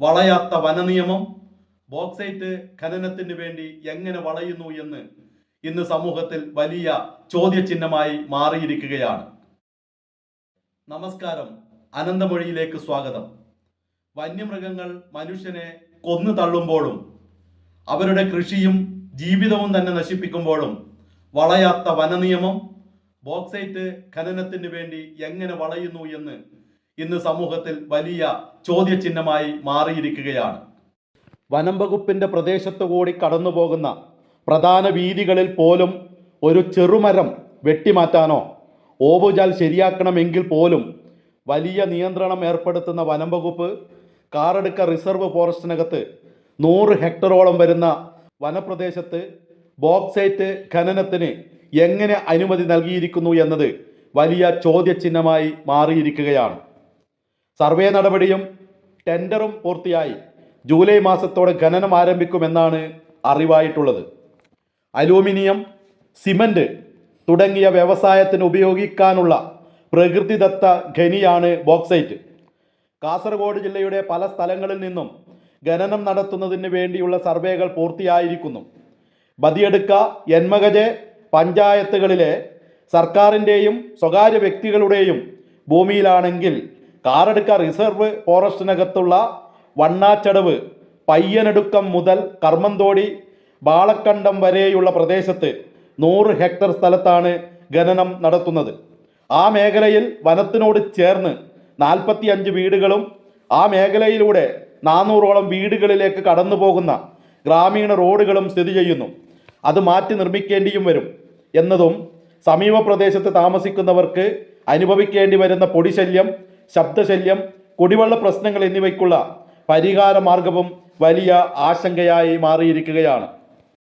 വളയാത്ത വനനിയമം bauxite ഖനനത്തിന് വേണ്ടി എങ്ങനെ വളയുന്നു എന്ന് ഇന്ന് സമൂഹത്തിൽ വലിയ ചോദ്യചിഹ്നമായി മാറിയിരിക്കുകയാണ്. നമസ്കാരം. അനന്തമൊഴിയിലേക്ക് സ്വാഗതം. വന്യമൃഗങ്ങൾ മനുഷ്യനെ കൊന്നു തള്ളുമ്പോഴും അവരുടെ കൃഷിയും ജീവിതവും തന്നെ നശിപ്പിക്കുമ്പോഴും വളയാത്ത വനനിയമം ബോക്സൈറ്റ് ഖനനത്തിന് വേണ്ടി എങ്ങനെ വളയുന്നു എന്ന് ഇന്ന് സമൂഹത്തിൽ വലിയ ചോദ്യചിഹ്നമായി മാറിയിരിക്കുകയാണ്. വനം വകുപ്പിന്റെ പ്രദേശത്തു കൂടി കടന്നു പോകുന്ന പ്രധാന വീതികളിൽ പോലും ഒരു ചെറുമരം വെട്ടിമാറ്റാനോ ഓവുചാൽ ശരിയാക്കണമെങ്കിൽ പോലും വലിയ നിയന്ത്രണം ഏർപ്പെടുത്തുന്ന വനം വകുപ്പ് കാറടുക്ക റിസർവ് ഫോറസ്റ്റിനകത്ത് നൂറ് ഹെക്ടറോളം വരുന്ന വനപ്രദേശത്ത് ബോക്സൈറ്റ് ഖനനത്തിന് എങ്ങനെ അനുമതി നൽകിയിരിക്കുന്നു എന്നത് വലിയ ചോദ്യചിഹ്നമായി മാറിയിരിക്കുകയാണ്. സർവേ നടപടിയും ടെൻഡറും പൂർത്തിയായി. ജൂലൈ മാസത്തോടെ ഖനനം ആരംഭിക്കുമെന്നാണ് അറിവായിട്ടുള്ളത്. അലൂമിനിയം സിമന്റ് തുടങ്ങിയ വ്യവസായത്തിന് ഉപയോഗിക്കാനുള്ള പ്രകൃതിദത്ത ഖനിയാണ് ബോക്സൈറ്റ്. കാസർഗോഡ് ജില്ലയുടെ പല സ്ഥലങ്ങളിൽ നിന്നും ഖനനം നടത്തുന്നതിന് വേണ്ടിയുള്ള സർവേകൾ പൂർത്തിയായിരിക്കുന്നു. ബതിയെടുക്ക എൻമകജെ പഞ്ചായത്തുകളിലെ സർക്കാരിന്റെയും സ്വകാര്യ വ്യക്തികളുടെയും ഭൂമിയിലാണെങ്കിൽ കാറടുക്ക റിസർവ് ഫോറസ്റ്റിനകത്തുള്ള വണ്ണാച്ചടവ് പയ്യനടുക്കം മുതൽ കർമ്മന്തോടി ബാളക്കണ്ടം വരെയുള്ള പ്രദേശത്ത് നൂറ് ഹെക്ടർ സ്ഥലത്താണ് ഖനനം നടത്തുന്നത്. ആ മേഖലയിൽ വനത്തിനോട് ചേർന്ന് നാൽപ്പത്തി അഞ്ച് വീടുകളും ആ മേഖലയിലൂടെ നാനൂറോളം വീടുകളിലേക്ക് കടന്നു പോകുന്ന ഗ്രാമീണ റോഡുകളും സ്ഥിതി ചെയ്യുന്നു. അത് മാറ്റി നിർമ്മിക്കേണ്ടിയും വരും. എന്നതും സമീപ പ്രദേശത്ത് താമസിക്കുന്നവർക്ക് അനുഭവിക്കേണ്ടി വരുന്ന പൊടിശല്യം ശബ്ദശല്യം കുടിവെള്ള പ്രശ്നങ്ങൾ എന്നിവയ്ക്കുള്ള പരിഹാര മാർഗവും വലിയ ആശങ്കയായി മാറിയിരിക്കുകയാണ്.